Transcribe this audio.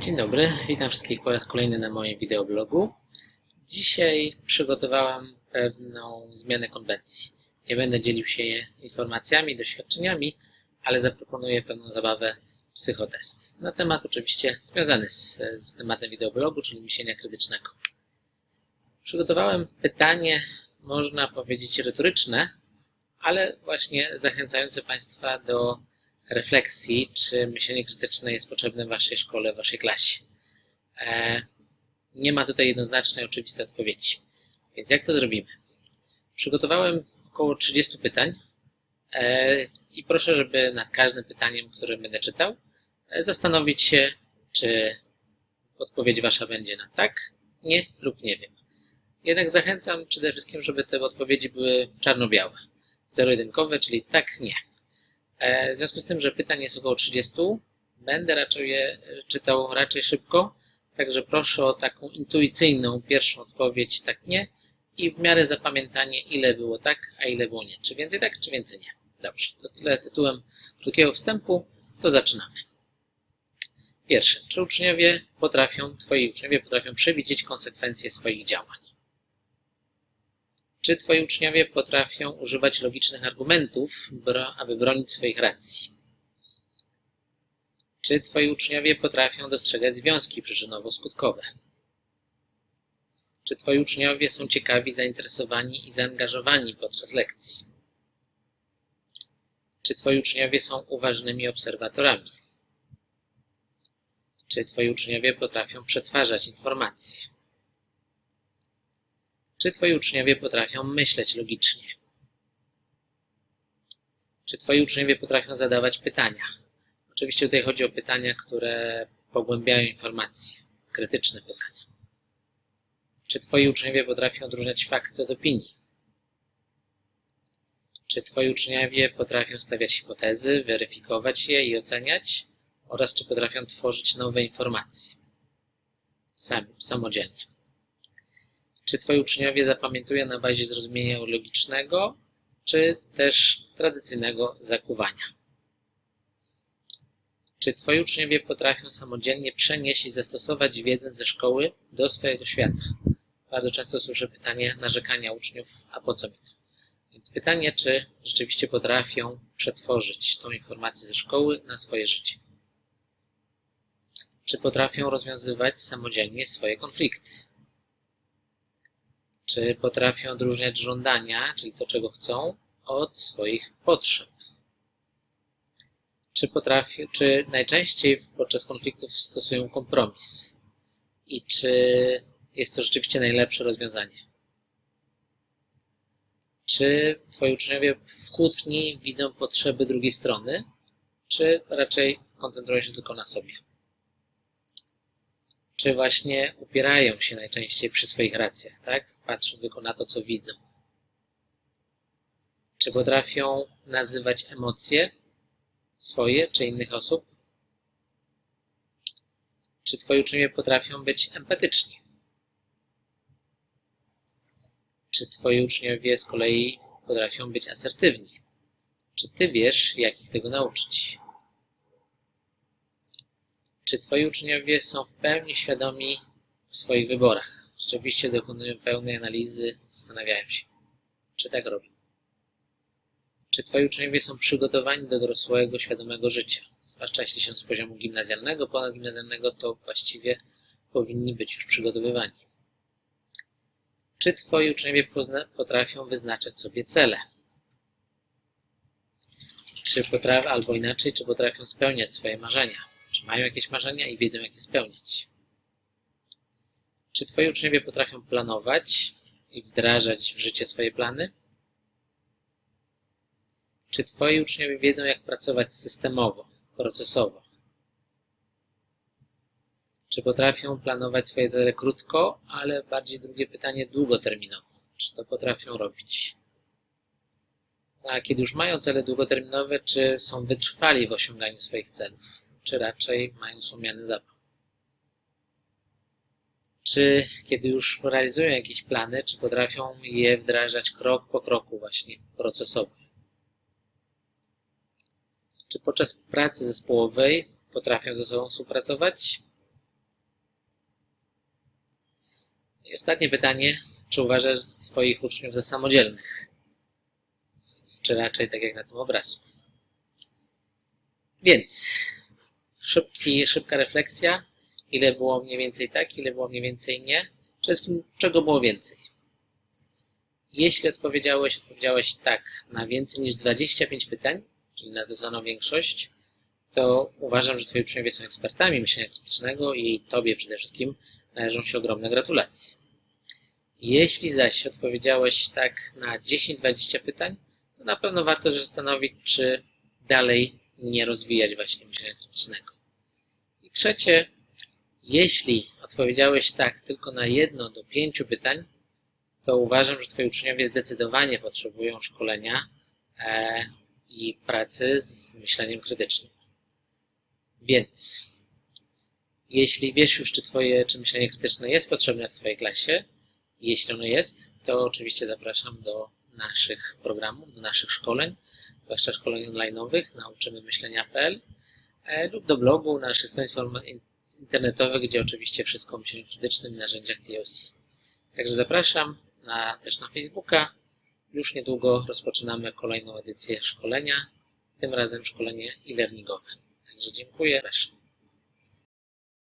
Dzień dobry, witam wszystkich po raz kolejny na moim wideoblogu. Dzisiaj przygotowałem pewną zmianę konwencji. Nie będę dzielił się informacjami, doświadczeniami, ale zaproponuję pewną zabawę psychotest. Na temat oczywiście związany z, z tematem wideoblogu, czyli myślenia krytycznego. Przygotowałem pytanie, można powiedzieć retoryczne, ale właśnie zachęcające Państwa do refleksji, czy myślenie krytyczne jest potrzebne w Waszej szkole, w Waszej klasie. E, nie ma tutaj jednoznacznej, oczywistej odpowiedzi. Więc jak to zrobimy? Przygotowałem około 30 pytań e, i proszę, żeby nad każdym pytaniem, które będę czytał, e, zastanowić się, czy odpowiedź Wasza będzie na tak, nie lub nie wiem. Jednak zachęcam przede wszystkim, żeby te odpowiedzi były czarno-białe, zero-jedynkowe, czyli tak, nie. W związku z tym, że pytań jest około 30, będę raczej je czytał raczej szybko, także proszę o taką intuicyjną pierwszą odpowiedź tak nie i w miarę zapamiętanie ile było tak, a ile było nie. Czy więcej tak, czy więcej nie. Dobrze, to tyle tytułem krótkiego wstępu, to zaczynamy. Pierwsze, czy uczniowie potrafią, twoi uczniowie potrafią przewidzieć konsekwencje swoich działań? Czy twoi uczniowie potrafią używać logicznych argumentów, aby bronić swoich racji? Czy twoi uczniowie potrafią dostrzegać związki przyczynowo-skutkowe? Czy twoi uczniowie są ciekawi, zainteresowani i zaangażowani podczas lekcji? Czy twoi uczniowie są uważnymi obserwatorami? Czy twoi uczniowie potrafią przetwarzać informacje? Czy twoi uczniowie potrafią myśleć logicznie? Czy twoi uczniowie potrafią zadawać pytania? Oczywiście tutaj chodzi o pytania, które pogłębiają informacje, krytyczne pytania. Czy twoi uczniowie potrafią odróżniać fakty od opinii? Czy twoi uczniowie potrafią stawiać hipotezy, weryfikować je i oceniać? Oraz czy potrafią tworzyć nowe informacje? Sami, samodzielnie. Czy twoi uczniowie zapamiętują na bazie zrozumienia logicznego, czy też tradycyjnego zakuwania? Czy twoi uczniowie potrafią samodzielnie przenieść i zastosować wiedzę ze szkoły do swojego świata? Bardzo często słyszę pytanie narzekania uczniów, a po co mi to? Więc pytanie, czy rzeczywiście potrafią przetworzyć tą informację ze szkoły na swoje życie? Czy potrafią rozwiązywać samodzielnie swoje konflikty? Czy potrafią odróżniać żądania, czyli to, czego chcą, od swoich potrzeb? Czy potrafią, czy najczęściej podczas konfliktów stosują kompromis? I czy jest to rzeczywiście najlepsze rozwiązanie? Czy twoi uczniowie w kłótni widzą potrzeby drugiej strony, czy raczej koncentrują się tylko na sobie? Czy właśnie upierają się najczęściej przy swoich racjach, tak? Patrzą tylko na to, co widzą. Czy potrafią nazywać emocje swoje czy innych osób? Czy twoi uczniowie potrafią być empatyczni? Czy twoi uczniowie z kolei potrafią być asertywni? Czy ty wiesz, jak ich tego nauczyć? Czy twoi uczniowie są w pełni świadomi w swoich wyborach? Rzeczywiście dokonują pełnej analizy, zastanawiają się, czy tak robią. Czy twoi uczniowie są przygotowani do dorosłego, świadomego życia? Zwłaszcza jeśli są z poziomu gimnazjalnego, ponadgimnazjalnego, to właściwie powinni być już przygotowywani. Czy twoi uczniowie potrafią wyznaczać sobie cele? Czy potrafią, albo inaczej, czy potrafią spełniać swoje marzenia? Czy mają jakieś marzenia i wiedzą, jak je spełniać? Czy twoi uczniowie potrafią planować i wdrażać w życie swoje plany? Czy twoi uczniowie wiedzą, jak pracować systemowo, procesowo? Czy potrafią planować swoje cele krótko, ale bardziej drugie pytanie długoterminowo? Czy to potrafią robić? A kiedy już mają cele długoterminowe, czy są wytrwali w osiąganiu swoich celów? Czy raczej mają słomiany zapał? Czy kiedy już realizują jakieś plany, czy potrafią je wdrażać krok po kroku właśnie procesowo? Czy podczas pracy zespołowej potrafią ze sobą współpracować? I ostatnie pytanie. Czy uważasz swoich uczniów za samodzielnych? Czy raczej tak jak na tym obrazku? Więc szybki, szybka refleksja. Ile było mniej więcej tak, ile było mniej więcej nie? Przede wszystkim, czego było więcej? Jeśli odpowiedziałeś, odpowiedziałeś tak na więcej niż 25 pytań, czyli na zdecydowaną większość, to uważam, że Twoi uczniowie są ekspertami myślenia krytycznego i Tobie przede wszystkim należą się ogromne gratulacje. Jeśli zaś odpowiedziałeś tak na 10-20 pytań, to na pewno warto się zastanowić, czy dalej nie rozwijać właśnie myślenia krytycznego. I trzecie, jeśli odpowiedziałeś tak tylko na jedno do pięciu pytań, to uważam, że Twoi uczniowie zdecydowanie potrzebują szkolenia e, i pracy z myśleniem krytycznym. Więc jeśli wiesz już, czy Twoje czy myślenie krytyczne jest potrzebne w Twojej klasie, jeśli ono jest, to oczywiście zapraszam do naszych programów, do naszych szkoleń, zwłaszcza szkoleń online'owych, nauczymy myślenia.pl e, lub do blogu, naszych stron internetowych, gdzie oczywiście wszystko o myśleniu krytycznym i narzędziach TOC. Także zapraszam na, też na Facebooka. Już niedługo rozpoczynamy kolejną edycję szkolenia, tym razem szkolenie e-learningowe. Także dziękuję. Zapraszam.